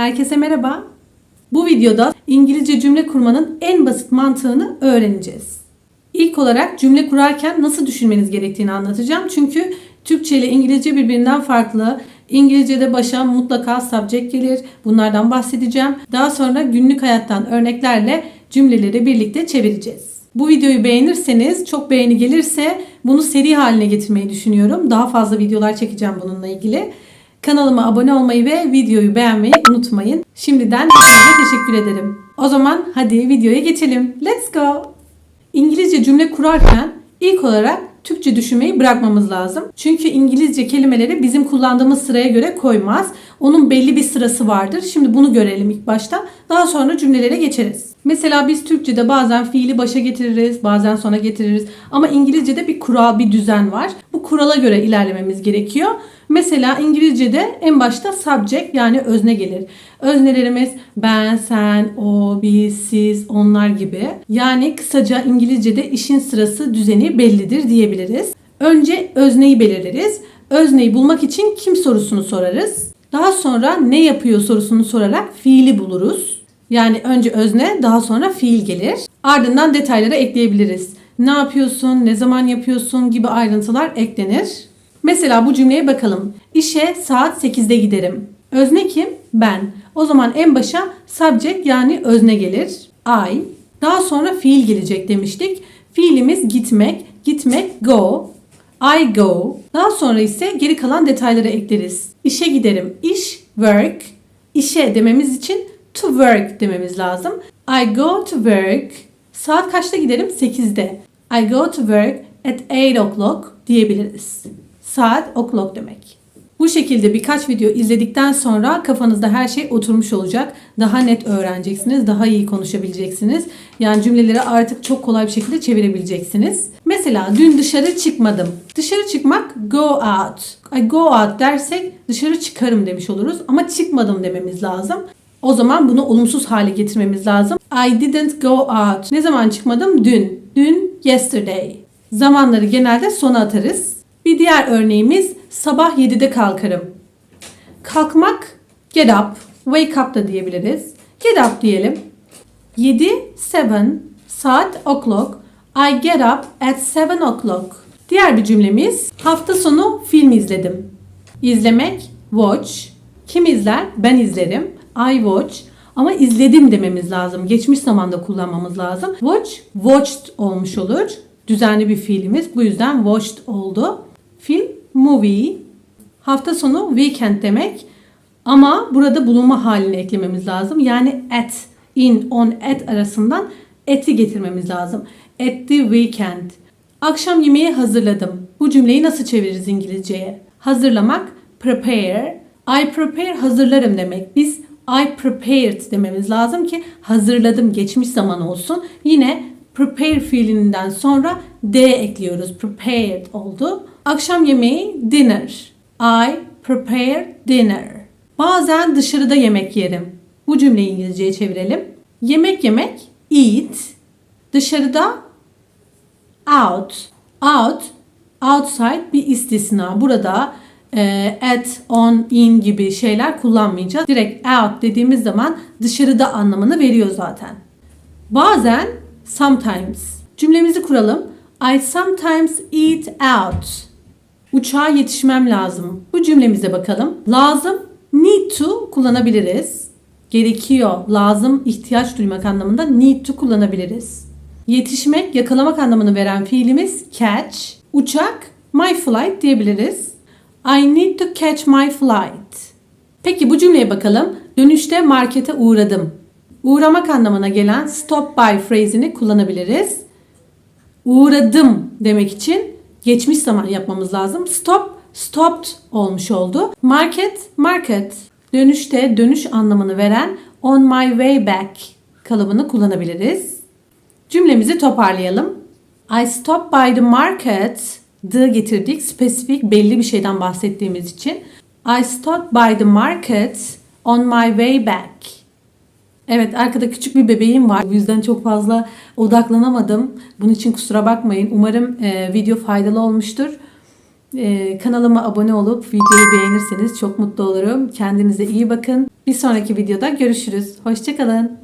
Herkese merhaba. Bu videoda İngilizce cümle kurmanın en basit mantığını öğreneceğiz. İlk olarak cümle kurarken nasıl düşünmeniz gerektiğini anlatacağım. Çünkü Türkçe ile İngilizce birbirinden farklı. İngilizce'de başa mutlaka subject gelir. Bunlardan bahsedeceğim. Daha sonra günlük hayattan örneklerle cümleleri birlikte çevireceğiz. Bu videoyu beğenirseniz, çok beğeni gelirse bunu seri haline getirmeyi düşünüyorum. Daha fazla videolar çekeceğim bununla ilgili. Kanalıma abone olmayı ve videoyu beğenmeyi unutmayın. Şimdiden hepinize teşekkür ederim. O zaman hadi videoya geçelim. Let's go. İngilizce cümle kurarken ilk olarak Türkçe düşünmeyi bırakmamız lazım. Çünkü İngilizce kelimeleri bizim kullandığımız sıraya göre koymaz. Onun belli bir sırası vardır. Şimdi bunu görelim ilk başta. Daha sonra cümlelere geçeriz. Mesela biz Türkçe'de bazen fiili başa getiririz, bazen sona getiririz. Ama İngilizce'de bir kural, bir düzen var. Bu kurala göre ilerlememiz gerekiyor. Mesela İngilizce'de en başta subject yani özne gelir. Öznelerimiz ben, sen, o, biz, siz, onlar gibi. Yani kısaca İngilizce'de işin sırası, düzeni bellidir diyebiliriz. Önce özneyi belirleriz. Özneyi bulmak için kim sorusunu sorarız. Daha sonra ne yapıyor sorusunu sorarak fiili buluruz. Yani önce özne, daha sonra fiil gelir. Ardından detayları ekleyebiliriz. Ne yapıyorsun, ne zaman yapıyorsun gibi ayrıntılar eklenir. Mesela bu cümleye bakalım. İşe saat 8'de giderim. Özne kim? Ben. O zaman en başa subject yani özne gelir. I. Daha sonra fiil gelecek demiştik. Fiilimiz gitmek. Gitmek go. I go. Daha sonra ise geri kalan detayları ekleriz. İşe giderim. İş work. İşe dememiz için to work dememiz lazım. I go to work. Saat kaçta giderim? 8'de. I go to work at 8 o'clock diyebiliriz. Saat o'clock demek. Bu şekilde birkaç video izledikten sonra kafanızda her şey oturmuş olacak. Daha net öğreneceksiniz, daha iyi konuşabileceksiniz. Yani cümleleri artık çok kolay bir şekilde çevirebileceksiniz. Mesela dün dışarı çıkmadım. Dışarı çıkmak go out. I go out dersek dışarı çıkarım demiş oluruz ama çıkmadım dememiz lazım. O zaman bunu olumsuz hale getirmemiz lazım. I didn't go out. Ne zaman çıkmadım? Dün. Dün yesterday. Zamanları genelde sona atarız. Bir diğer örneğimiz sabah 7'de kalkarım. Kalkmak get up, wake up da diyebiliriz. Get up diyelim. 7, 7, saat o'clock. I get up at 7 o'clock. Diğer bir cümlemiz hafta sonu film izledim. İzlemek watch. Kim izler? Ben izlerim. I watch. Ama izledim dememiz lazım. Geçmiş zamanda kullanmamız lazım. Watch, watched olmuş olur. Düzenli bir fiilimiz. Bu yüzden watched oldu. Film, movie. Hafta sonu weekend demek. Ama burada bulunma halini eklememiz lazım. Yani at, in, on, at arasından at'i getirmemiz lazım. At the weekend. Akşam yemeği hazırladım. Bu cümleyi nasıl çeviririz İngilizceye? Hazırlamak, prepare. I prepare hazırlarım demek. Biz I prepared dememiz lazım ki hazırladım geçmiş zaman olsun. Yine prepare fiilinden sonra d ekliyoruz. Prepared oldu. Akşam yemeği dinner. I prepare dinner. Bazen dışarıda yemek yerim. Bu cümleyi İngilizceye çevirelim. Yemek yemek eat. Dışarıda out. Out outside bir istisna. Burada e, at, on, in gibi şeyler kullanmayacağız. Direkt out dediğimiz zaman dışarıda anlamını veriyor zaten. Bazen sometimes. Cümlemizi kuralım. I sometimes eat out. Uçağa yetişmem lazım. Bu cümlemize bakalım. Lazım, need to kullanabiliriz. Gerekiyor, lazım, ihtiyaç duymak anlamında need to kullanabiliriz. Yetişmek, yakalamak anlamını veren fiilimiz catch. Uçak, my flight diyebiliriz. I need to catch my flight. Peki bu cümleye bakalım. Dönüşte markete uğradım. Uğramak anlamına gelen stop by phrase'ini kullanabiliriz. Uğradım demek için geçmiş zaman yapmamız lazım. Stop, stopped olmuş oldu. Market, market. Dönüşte dönüş anlamını veren on my way back kalıbını kullanabiliriz. Cümlemizi toparlayalım. I stopped by the market. The getirdik. Spesifik belli bir şeyden bahsettiğimiz için. I stopped by the market on my way back. Evet arkada küçük bir bebeğim var. Bu yüzden çok fazla odaklanamadım. Bunun için kusura bakmayın. Umarım e, video faydalı olmuştur. Ee, kanalıma abone olup videoyu beğenirseniz çok mutlu olurum. Kendinize iyi bakın. Bir sonraki videoda görüşürüz. Hoşçakalın.